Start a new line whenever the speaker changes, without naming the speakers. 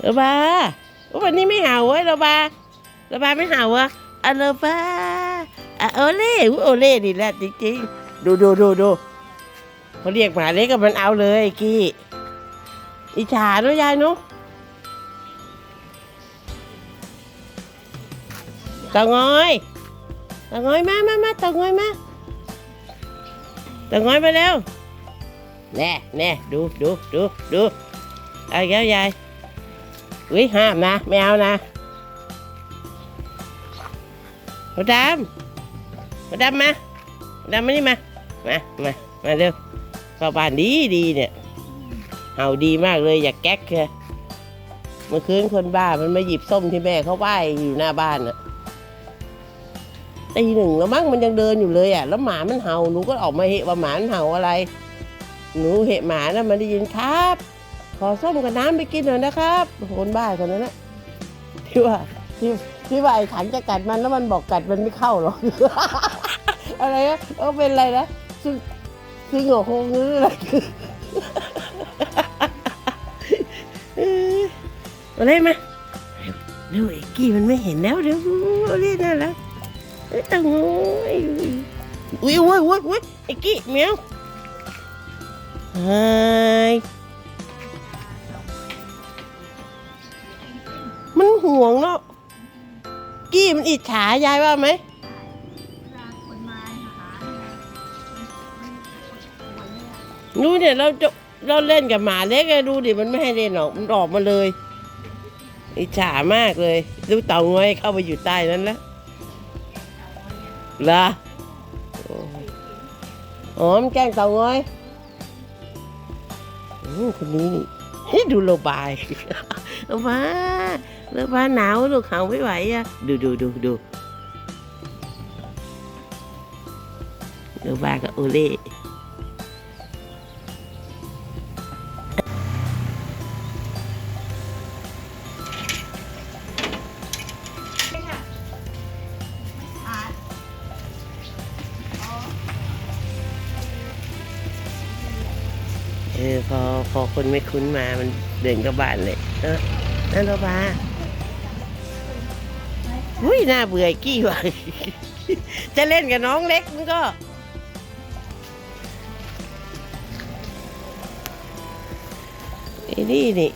โรบาวันนี้ไม่เห่าเว้ยโรบาโรบาไม่เห่าเหรอะโรบาอะโอเล่โอเล่นี่แหละจริงๆ ดูดูดูดูเขาเรียกหมาเล็กกับมันเอาเลยกี้อิจฉาเนอะยายเนอะตางอยตางอยมามามาตางอยมาตางอยมาเร็วแน่แน่ดูดูดูดูเอาอีกแล้วยาย อุ้ยห้ามนะไม่เอานะมดดำมดดำมามดดำมานี่มามามามาเร็วเข้าบ้านดีดีเนี่ยเห่าดีมากเลยอย่าแก๊กเลยเมื่อคืนคนบ้ามันมาหยิบส้มที่แม่เขาไหว้อยู่หน้าบ้านนะตีหนึ่งแล้วมั้งมันยังเดินอยู่เลยอะแล้วหมามันเห่าหนูก็ออกมาเหะว่าหมามันเห่าอะไร หนูเหะหมานะมันได้ยินครับ อส้มกับน้ำไปกินหน่อยนะครับคนบ้าคนนั้นนะที่ว่าที่ที่ว่าไอ้ขันจะกัดมันแล้วมันบอกกัดมันไม่เข้าหรอกอะไรนะเออเป็นอะไรนะซึ่งซึ่งหัวโคงหรืออะไรออเอาเลยมเร็วเร็วไอ้กี้มันไม่เห็นแล้วเร็วเอาเรียนั่นแล้วเอ้ยตังโอ้ยอุ้ยอุ้ยอุ้ยอุ้ยอ้กี้เมียวเฮ้ ห่วงเนาะกี้มันอิจฉายายว่าไหมดูเนี่ยเราจะเราเล่นกับหมาเล็กดูดิมันไม่ให้เล่นหรอกมันออกมาเลย อิจฉามากเลยดูเต่างอยเข้าไปอยู่ใต้นั้นแล้วล่ะอ๋อมันแกล้งเต่างอยอืมคนนี้นี่ ดูโลบายเอามาโลบาหนาวลูกเขาไม่ไหวอะดูดูดูดูโลบากับโอเล่ ออพอพอคนไม่คุ้นมามันเดินก็บบ้านเลยเออนั่นเราบาอุ้ยน่าเบื่อกี้ว่ะจะเล่นกับน้องเล็กมันก็ นี่นี่